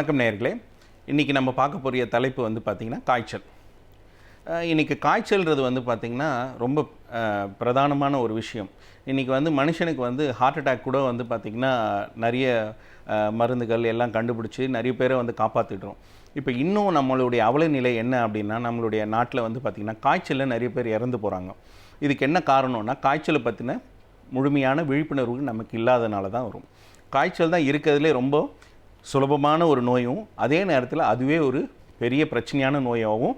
வணக்கம் நேயர்களே. இன்றைக்கி நம்ம பார்க்க போகிற தலைப்பு வந்து பார்த்திங்கன்னா காய்ச்சல். இன்றைக்கி இன்னைக்கு காய்ச்சல்ன்றது வந்து பார்த்திங்கன்னா ரொம்ப பிரதானமான ஒரு விஷயம். இன்றைக்கி வந்து மனுஷனுக்கு வந்து ஹார்ட் அட்டாக் கூட வந்து பார்த்திங்கன்னா நிறைய மருந்துகள் எல்லாம் கண்டுபிடிச்சி நிறைய பேரை வந்து காப்பாற்றிடுறோம் இப்போ இன்னும் நம்மளுடைய அவல நிலை என்ன அப்படின்னா நம்மளுடைய நாட்டில் வந்து பார்த்திங்கன்னா காய்ச்சலில் நிறைய பேர் இறந்து போகிறாங்க இதுக்கு என்ன காரணம்னா காய்ச்சலை பற்றின முழுமையான விழிப்புணர்வு நமக்கு இல்லாதனால தான் வரும். காய்ச்சல் தான் இருக்கிறதுலே ரொம்ப சுலபமான ஒரு நோயும் அதே நேரத்தில் அதுவே ஒரு பெரிய பிரச்சனையான நோயாகவும்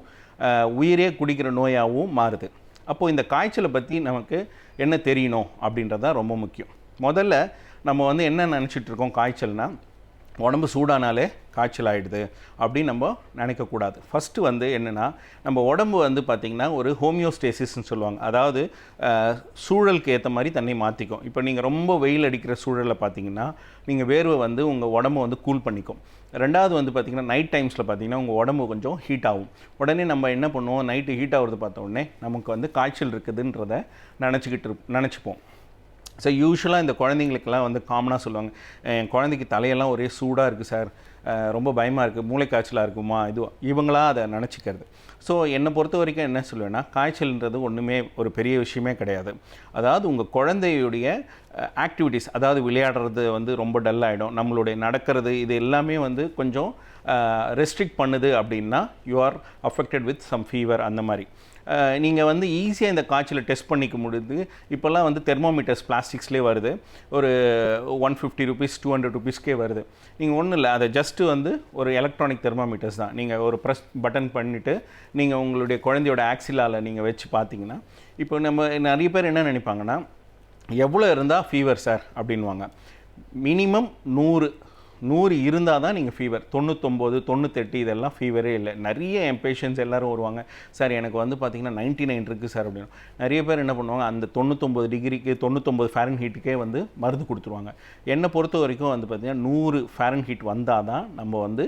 உயிரே குடிக்கிற நோயாகவும் மாறுது. அப்போது இந்த காய்ச்சலை பற்றி நமக்கு என்ன தெரியணும் அப்படின்றது தான் ரொம்ப முக்கியம். முதல்ல நம்ம வந்து என்ன நினச்சிட்டு இருக்கோம் உடம்பு சூடானாலே காய்ச்சல் ஆகிடுது அப்படின்னு நம்ம நினைக்கக்கூடாது. ஃபஸ்ட்டு வந்து என்னென்னா நம்ம உடம்பு வந்து பார்த்திங்கன்னா ஒரு ஹோமியோஸ்டேசிஸ்ன்னு சொல்லுவாங்க. அதாவது சூழலுக்கு ஏற்ற மாதிரி தண்ணி மாற்றிக்கும் இப்போ நீங்கள் ரொம்ப வெயில் அடிக்கிற சூழலில் பார்த்தீங்கன்னா நீங்கள் வேர்வை வந்து உங்கள் உடம்பு வந்து கூல் பண்ணிக்கும். ரெண்டாவது வந்து பார்த்திங்கன்னா நைட் டைம்ஸில் பார்த்தீங்கன்னா உங்கள் உடம்பு கொஞ்சம் ஹீட் ஆகும். உடனே நம்ம என்ன பண்ணுவோம்? நைட்டு ஹீட் ஆகுறது பார்த்த உடனே நமக்கு வந்து காய்ச்சல் இருக்குதுன்றத நினச்சிக்கிட்டு இருப் நினச்சிப்போம். ஸோ யூஸ்வலாக இந்த குழந்தைங்களுக்கெல்லாம் வந்து காமனாக சொல்லுவாங்க. என் குழந்தைக்கு தலையெல்லாம் ஒரே சூடாக இருக்குது சார். ரொம்ப பயமாக இருக்குது மூளைக்காய்ச்சலாக இருக்குமா? இது இவங்களா அதை நினச்சிக்கிறது. ஸோ என்னை பொறுத்த வரைக்கும் என்ன சொல்லுவேன்னா காய்ச்சல்ன்றது ஒன்றுமே ஒரு பெரிய விஷயமே கிடையாது. அதாவது உங்கள் குழந்தையுடைய ஆக்டிவிட்டீஸ் அதாவது விளையாடுறது வந்து ரொம்ப டல் ஆகிடும் நம்மளுடைய நடக்கிறது இது எல்லாமே வந்து கொஞ்சம் ரெஸ்ட்ரிக்ட் பண்ணுது அப்படின்னா you are affected with some fever அந்த மாதிரி. நீங்கள் வந்து ஈஸியாக இந்த காய்ச்சலை டெஸ்ட் பண்ணிக்க முடியுது. இப்போல்லாம் வந்து தெர்மோமீட்டர்ஸ் பிளாஸ்டிக்ஸ்லேயே வருது. ஒரு one fifty rupees two hundred ருபீஸ்க்கே வருது. நீங்கள் ஒன்றும் இல்லை அதை ஜஸ்ட்டு வந்து ஒரு எலக்ட்ரானிக் தெர்மோமீட்டர்ஸ் தான். நீங்கள் ஒரு ப்ரெஸ் பட்டன் பண்ணிவிட்டு நீங்கள் உங்களுடைய குழந்தையோட ஆக்சிலாவில் நீங்கள் வச்சு பார்த்தீங்கன்னா இப்போ நம்ம நிறைய பேர் என்ன நினைப்பாங்கன்னா எவ்வளோ இருந்தால் ஃபீவர் சார் அப்படின்வாங்க மினிமம் நூறு நூறு இருந்தால் தான் நீங்கள் ஃபீவர் தொண்ணூத்தொம்பது தொண்ணூத்தெட்டு இதெல்லாம் ஃபீவரே இல்லை. நிறைய என் பேஷண்ட்ஸ் எல்லோரும் வருவாங்க. சார் எனக்கு வந்து பார்த்திங்கன்னா நைன்ட்டி நைன் இருக்குது சார் அப்படின்னு. நிறைய பேர் என்ன பண்ணுவாங்க அந்த தொண்ணூத்தொம்பது டிகிரிக்கு தொண்ணூத்தொம்பது ஃபேரன் ஹீட்டுக்கே வந்து மருந்து கொடுத்துருவாங்க. என்னை பொறுத்த வரைக்கும் வந்து பார்த்திங்கன்னா நூறு ஃபேரன் ஹீட் வந்தால் தான் நம்ம வந்து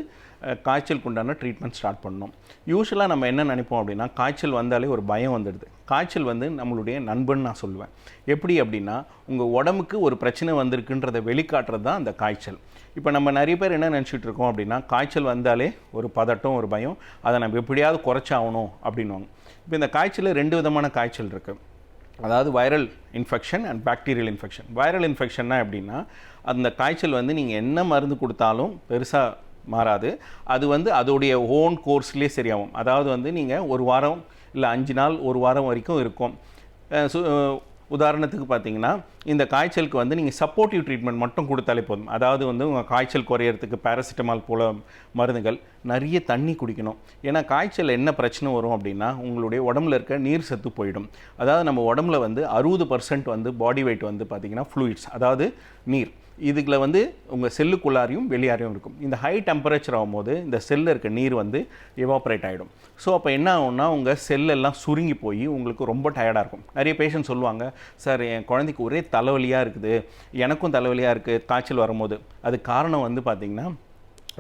காய்ச்சலுக்கு உண்டான ட்ரீட்மெண்ட் ஸ்டார்ட் பண்ணணும். யூஸ்வலாக நம்ம என்ன நினைப்போம் அப்படின்னா காய்ச்சல் வந்தாலே ஒரு பயம் வந்துடுது. காய்ச்சல் வந்து நம்மளுடைய நண்பன் நான் சொல்லுவேன். எப்படி அப்படின்னா உங்கள் உடம்புக்கு ஒரு பிரச்சனை வந்திருக்குன்றதை வெளிக்காட்டுறது தான் அந்த காய்ச்சல். இப்போ நம்ம நிறைய பேர் என்ன நினச்சிட்டு இருக்கோம் அப்படின்னா காய்ச்சல் வந்தாலே ஒரு பதட்டம் ஒரு பயம். அதை நம்ம எப்படியாவது குறைச்சாகணும் அப்படின்வாங்க இப்போ இந்த காய்ச்சலில் ரெண்டு விதமான காய்ச்சல் இருக்குது அதாவது viral infection and bacterial infection viral இன்ஃபெக்ஷன்னா எப்படின்னா அந்த காய்ச்சல் வந்து நீங்கள் என்ன மருந்து கொடுத்தாலும் பெருசாக மாறாது. அது வந்து அதோடைய ஓன் கோர்ஸ்லேயே சரியாகும். அதாவது வந்து நீங்கள் ஒரு வாரம் இல்லை அஞ்சு நாள் ஒரு வாரம் வரைக்கும் இருக்கும். சு- உதாரணத்துக்கு பார்த்தீங்கன்னா இந்த காய்ச்சலுக்கு வந்து நீங்கள் சப்போர்ட்டிவ் ட்ரீட்மெண்ட் மட்டும் கொடுத்தாலே போதும். அதாவது வந்து உங்கள் காய்ச்சல் குறையிறதுக்கு பேராசிட்டமால் போல மருந்துகள் நிறைய தண்ணி குடிக்கணும். ஏன்னா காய்ச்சல் என்ன பிரச்சனை வரும் அப்படின்னா உங்களுடைய உடம்புல இருக்க நீர் சத்து போயிடும். அதாவது நம்ம உடம்புல வந்து அறுபது பர்சன்ட் வந்து பாடி வெயிட் வந்து பார்த்திங்கன்னா ஃப்ளூயிட்ஸ் அதாவது நீர். இதுக்குள்ள வந்து உங்கள் செல்லுக்குள்ளாரையும் வெளியாரையும் இருக்கும். இந்த ஹை டெம்பரேச்சர் ஆகும்போது இந்த செல்லில் இருக்க நீர் வந்து எவாப்ரேட் ஆகிடும் ஸோ அப்போ என்ன ஆகும்னா உங்கள் செல்லெல்லாம் சுருங்கி போய் உங்களுக்கு ரொம்ப டயர்டாக இருக்கும். நிறைய பேஷண்ட் சொல்லுவாங்க சார் என் குழந்தைக்கு ஒரே தலைவலியாக இருக்குது. எனக்கும் தலைவலியாக இருக்குது காய்ச்சல் வரும்போது. அது காரணம் வந்து பார்த்திங்கன்னா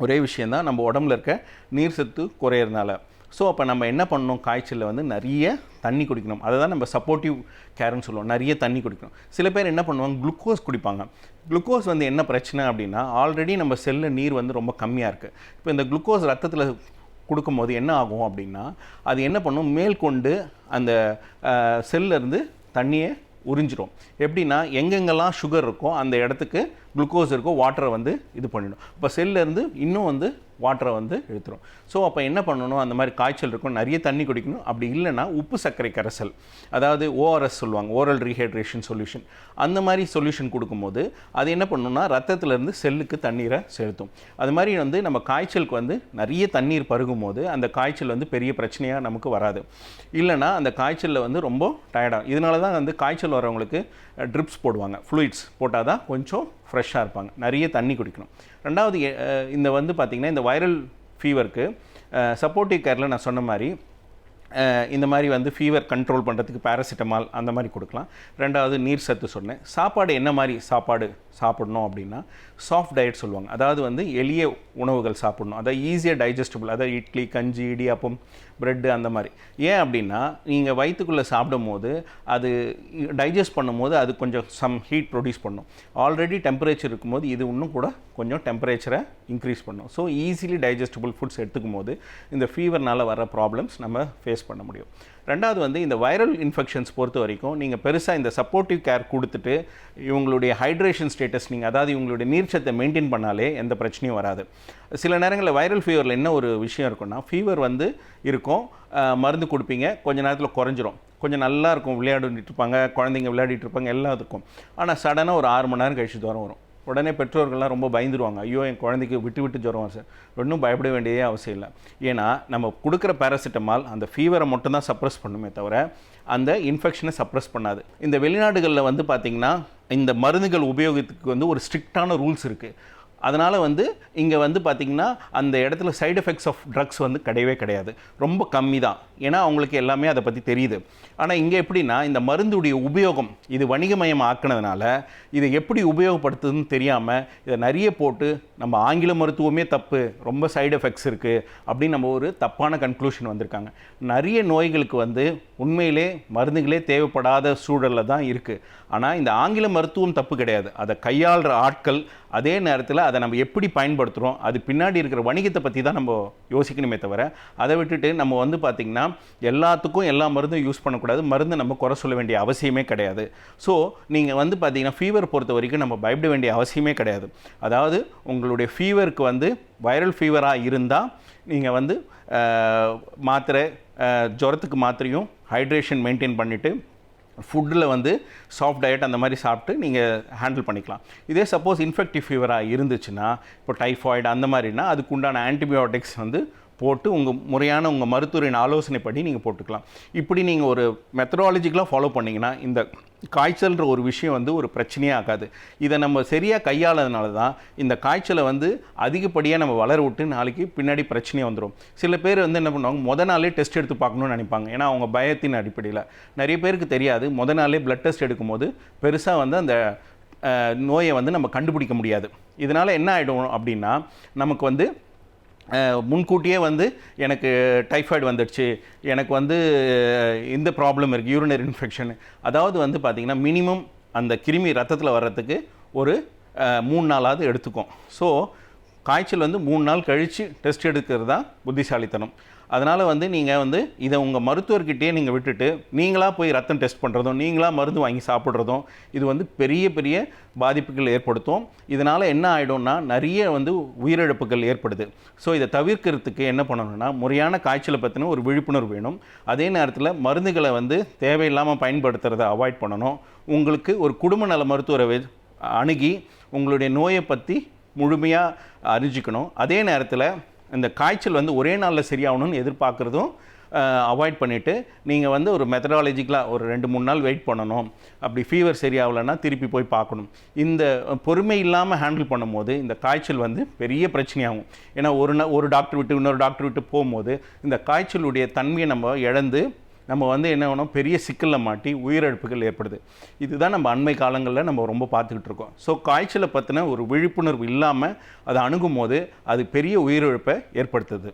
ஒரே விஷயந்தான் நம்ம உடம்புல இருக்க நீர் சத்து குறையிறதுனால. ஸோ அப்போ நம்ம என்ன பண்ணணும்? காய்ச்சலில் வந்து நிறைய தண்ணி குடிக்கணும். அதை தான் நம்ம சப்போர்ட்டிவ் கேர்னு சொல்லுவோம். நிறைய தண்ணி குடிக்கணும். சில பேர் என்ன பண்ணுவாங்க? குளுக்கோஸ் குடிப்பாங்க. குளுக்கோஸ் வந்து என்ன பிரச்சனை அப்படின்னா ஆல்ரெடி நம்ம செல்லில் நீர் வந்து ரொம்ப கம்மியாக இருக்குது இப்போ இந்த குளுக்கோஸ் ரத்தத்தில் கொடுக்கும்போது என்ன ஆகும் அப்படின்னா அது என்ன பண்ணும்? மேற்கொண்டு அந்த செல்ல இருந்து தண்ணியை உறிஞ்சிரும். எப்படின்னா எங்கெங்கெல்லாம் சுகர் இருக்கோ அந்த இடத்துக்கு குளுக்கோஸ் இருக்கோ வாட்டரை வந்து இது பண்ணிடும். இப்போ செல்லேருந்து இன்னும் வந்து வாட்டரை வந்து இழுத்துரும். ஸோ அப்போ என்ன பண்ணணும்? அந்த மாதிரி காய்ச்சல் இருக்கும். நிறைய தண்ணி குடிக்கணும். அப்படி இல்லைன்னா உப்பு சர்க்கரை கரைசல். அதாவது ஓஆர்எஸ் சொல்லுவாங்க. ஓரல் ரீஹைட்ரேஷன் சொல்யூஷன் அந்த மாதிரி சொல்யூஷன் கொடுக்கும்போது அது என்ன பண்ணணும்னா ரத்தத்துலேருந்து செல்லுக்கு தண்ணீரை செலுத்தும். அது மாதிரி வந்து நம்ம காய்ச்சலுக்கு வந்து நிறைய தண்ணீர் பருகும் போது அந்த காய்ச்சல் வந்து பெரிய பிரச்சனையாக நமக்கு வராது. இல்லைன்னா அந்த காய்ச்சலில் வந்து ரொம்ப டயர்டாகும் இதனால தான் வந்து காய்ச்சல் வரவங்களுக்கு ட்ரிப்ஸ் போடுவாங்க. ஃப்ளூயிட்ஸ் போட்டால் தான் கொஞ்சம் ஃப்ரெஷ்ஷாக இருப்பாங்க. நிறைய தண்ணி குடிக்கணும். ரெண்டாவது இந்த வந்து பார்த்திங்கன்னா இந்த வைரல் ஃபீவருக்கு சப்போர்ட்டிவ் கேரில் நான் சொன்ன மாதிரி இந்த மாதிரி வந்து ஃபீவர் கண்ட்ரோல் பண்ணுறதுக்கு பேராசிட்டமால் அந்த மாதிரி கொடுக்கலாம். ரெண்டாவது நீர் சத்து சொன்னேன். சாப்பாடு என்ன மாதிரி சாப்பாடு சாப்பிடணும் அப்படின்னா சாஃப்ட் டயட் சொல்லுவாங்க. அதாவது வந்து எளிய உணவுகள் சாப்பிடணும். அதாவது ஈஸியாக டைஜஸ்டபிள் அதாவது இட்லி கஞ்சி இடியாப்பம் ப்ரெட்டு அந்த மாதிரி. ஏன் அப்படின்னா நீங்கள் வயிற்றுக்குள்ளே சாப்பிடும் போது அது டைஜஸ்ட் பண்ணும்போது அது கொஞ்சம் சம் ஹீட் ப்ரொடியூஸ் பண்ணும். ஆல்ரெடி டெம்பரேச்சர் இருக்கும்போது இது இன்னும் கூட கொஞ்சம் டெம்பரேச்சரை இன்க்ரீஸ் பண்ணும். ஸோ ஈஸிலி டைஜஸ்டபிள் ஃபுட்ஸ் எடுத்துக்கும் போது இந்த ஃபீவர்னால் வர ப்ராப்ளம்ஸ் நம்ம ஃபேஸ் பண்ண முடியும். ரெண்டாவது வந்து இந்த வைரல் இன்ஃபெக்ஷன்ஸ் பொறுத்த வரைக்கும் நீங்கள் பெருசாக இந்த சப்போர்ட்டிவ் கேர் கொடுத்துட்டு இவங்களுடைய ஹைட்ரேஷன் ஸ்டேட்டஸ் நீங்கள் அதாவது இவங்களுடைய நீர்ச்சத்தை மெயின்டைன் பண்ணாலே எந்த பிரச்சனையும் வராது. சில நேரங்களில் வைரல் ஃபீவரில் என்ன ஒரு விஷயம் இருக்குன்னா ஃபீவர் வந்து இருக்கும் மருந்து கொடுப்பீங்க கொஞ்ச நேரத்தில் குறைஞ்சிரும். கொஞ்சம் நல்லா இருக்கும் விளையாடிட்டு இருப்பாங்க குழந்தைங்க விளையாடிட்டு இருப்பாங்க எல்லாம் இருக்கும் ஆனால் சடனாக ஒரு ஆறு மணி நேரம் கழிச்சு தூரம் வரும். உடனே பெற்றோர்கள்லாம் ரொம்ப பயந்துருவாங்க. ஐயோ என் குழந்தைக்கு விட்டு விட்டு ஜுரம் சார். ஒன்றும் பயப்பட வேண்டியதே அவசியம் இல்லை. ஏன்னா நம்ம கொடுக்குற பேராசிட்டமால் அந்த ஃபீவரை மட்டும் தான் சப்ரஸ் பண்ணுமே தவிர அந்த இன்ஃபெக்ஷனை சப்ரஸ் பண்ணாது. இந்த வெளிநாடுகளில் வந்து பார்த்திங்கன்னா இந்த மருந்துகள் உபயோகத்துக்கு வந்து ஒரு ஸ்ட்ரிக்டான ரூல்ஸ் இருக்குது அதனால் வந்து இங்கே வந்து பார்த்திங்கன்னா அந்த இடத்துல சைடு எஃபெக்ட்ஸ் ஆஃப் ட்ரக்ஸ் வந்து கிடையவே கிடையாது. ரொம்ப கம்மி தான் ஏன்னா அவங்களுக்கு எல்லாமே அதை பற்றி தெரியுது. ஆனால் இங்கே எப்படின்னா இந்த மருந்துடைய உபயோகம் இது வணிகமயம் ஆக்குனதுனால இதை எப்படி உபயோகப்படுத்துதுன்னு தெரியாமல் இதை நிறைய போட்டு நம்ம ஆங்கில மருத்துவமே தப்பு ரொம்ப சைடு எஃபெக்ட்ஸ் இருக்குது அப்படின்னு நம்ம ஒரு தப்பான கன்க்ளூஷன் வந்திருக்காங்க. நிறைய நோய்களுக்கு வந்து உண்மையிலே மருந்துகளே தேவைப்படாத சூழலில் தான் இருக்குது ஆனால் இந்த ஆங்கில மருத்துவம் தப்பு கிடையாது. அதை கையாளுற ஆட்கள் அதே நேரத்தில் அதை நம்ம எப்படி பயன்படுத்துகிறோம் அது பின்னாடி இருக்கிற வணிகத்தை பற்றி தான் நம்ம யோசிக்கணுமே தவிர அதை விட்டுட்டு நம்ம வந்து பார்த்திங்கன்னா எல்லாத்துக்கும் எல்லா மருந்தும் யூஸ் பண்ணக்கூடாது. மருந்து நம்ம குறை சொல்ல வேண்டிய அவசியமே கிடையாது. ஸோ நீங்கள் வந்து பார்த்திங்கன்னா ஃபீவர் பொறுத்த வரைக்கும் நம்ம பயப்பட வேண்டிய அவசியமே கிடையாது. அதாவது உங்களுடைய ஃபீவருக்கு வந்து வைரல் ஃபீவராக இருந்தால் நீங்கள் வந்து மாத்திரை ஜுரத்துக்கு மாத்திரையும் ஹைட்ரேஷன் மெயின்டைன் பண்ணிவிட்டு ஃபுட்டில் வந்து சாஃப்ட் டயட் அந்த மாதிரி சாப்பிட்டு நீங்கள் ஹேண்டில் பண்ணிக்கலாம். இதே சப்போஸ் இன்ஃபெக்டிவ் ஃபீவராக இருந்துச்சுன்னா இப்போ டைஃபாய்டு அந்த மாதிரினா அதுக்கு உண்டான ஆன்டிபயோட்டிக்ஸ் வந்து போட்டு உங்கள் முறையான உங்கள் மருத்துவரின் ஆலோசனைப்படி நீங்கள் போட்டுக்கலாம். இப்படி நீங்கள் ஒரு மெத்தடாலஜிக்கலாக ஃபாலோ பண்ணிங்கன்னா இந்த காய்ச்சல்ன்ற ஒரு விஷயம் வந்து ஒரு பிரச்சனையே ஆகாது. இதை நம்ம சரியாக கையாளதுனால தான் இந்த காய்ச்சலை வந்து அதிகப்படியாக நம்ம வளர விட்டு நாளைக்கு பின்னாடி பிரச்சனையே வந்துடும் சில பேர் வந்து என்ன பண்ணுவாங்க முத நாளே டெஸ்ட் எடுத்து பார்க்கணும்னு நினைப்பாங்க. ஏன்னா அவங்க பயத்தின் அடிப்படையில். நிறைய பேருக்கு தெரியாது முத நாளே பிளட் டெஸ்ட் எடுக்கும்போது பெருசாக வந்து அந்த நோயை வந்து நம்ம கண்டுபிடிக்க முடியாது. இதனால் என்ன ஆகிடும் அப்படின்னா நமக்கு வந்து முன்கூட்டியே வந்து எனக்கு டைஃபாய்டு வந்துடுச்சு. எனக்கு வந்து இந்த ப்ராப்ளம் இருக்குது யூரினரி இன்ஃபெக்ஷன் அதாவது வந்து பார்த்திங்கன்னா மினிமம் அந்த கிருமி ரத்தத்தில் வர்றதுக்கு ஒரு மூணு நாளாவது எடுத்துக்கும். ஸோ காய்ச்சல் வந்து மூணு நாள் கழித்து டெஸ்ட் எடுக்கிறது தான் புத்திசாலித்தனம். அதனால் வந்து நீங்கள் வந்து இதை உங்கள் மருத்துவர்கிட்டயே நீங்கள் விட்டுட்டு நீங்களாக போய் ரத்தம் டெஸ்ட் பண்ணுறதும் நீங்களாக மருந்து வாங்கி சாப்பிட்றதும் இது வந்து பெரிய பெரிய பாதிப்புகள் ஏற்படுத்தும். இதனால் என்ன ஆகிடும்னா நிறைய வந்து உயிரிழப்புகள் ஏற்படுது. ஸோ இதை தவிர்க்கிறதுக்கு என்ன பண்ணணும்னா முறையான காய்ச்சலை பற்றின ஒரு விழிப்புணர்வு வேணும். அதே நேரத்தில் மருந்துகளை வந்து தேவையில்லாமல் பயன்படுத்துறதை அவாய்ட் பண்ணணும். உங்களுக்கு ஒரு குடும்ப நல மருத்துவரை அணுகி உங்களுடைய நோயை பற்றி முழுமையாக அறிஞ்சிக்கணும். அதே நேரத்தில் இந்த காய்ச்சல் வந்து ஒரே நாளில் சரியாகணும்னு எதிர்பார்க்குறதும் அவாய்ட் பண்ணிவிட்டு நீங்கள் வந்து ஒரு மெத்தடாலஜிக்கலாக ஒரு ரெண்டு மூணு நாள் வெயிட் பண்ணணும். அப்படி ஃபீவர் சரியாகலைன்னா திருப்பி போய் பார்க்கணும். இந்த பொறுமை இல்லாமல் ஹேண்டில் பண்ணும்போது இந்த காய்ச்சல் வந்து பெரிய பிரச்சனையாகும். ஏன்னா ஒரு நா ஒரு டாக்டர் விட்டு இன்னொரு டாக்டர் விட்டு போகும்போது இந்த காய்ச்சலுடைய தன்மையை நம்ம இழந்து நம்ம வந்து என்ன வேணும் பெரிய சிக்கலில் மாட்டி உயிரிழப்புகள் ஏற்படுது. இதுதான் நம்ம அண்மை காலங்களில் நம்ம ரொம்ப பார்த்துக்கிட்டு இருக்கோம். ஸோ காய்ச்சலை பற்றின ஒரு விழிப்புணர்வு இல்லாமல் அதை அணுகும் போது அது பெரிய உயிரிழப்பை ஏற்படுத்துது.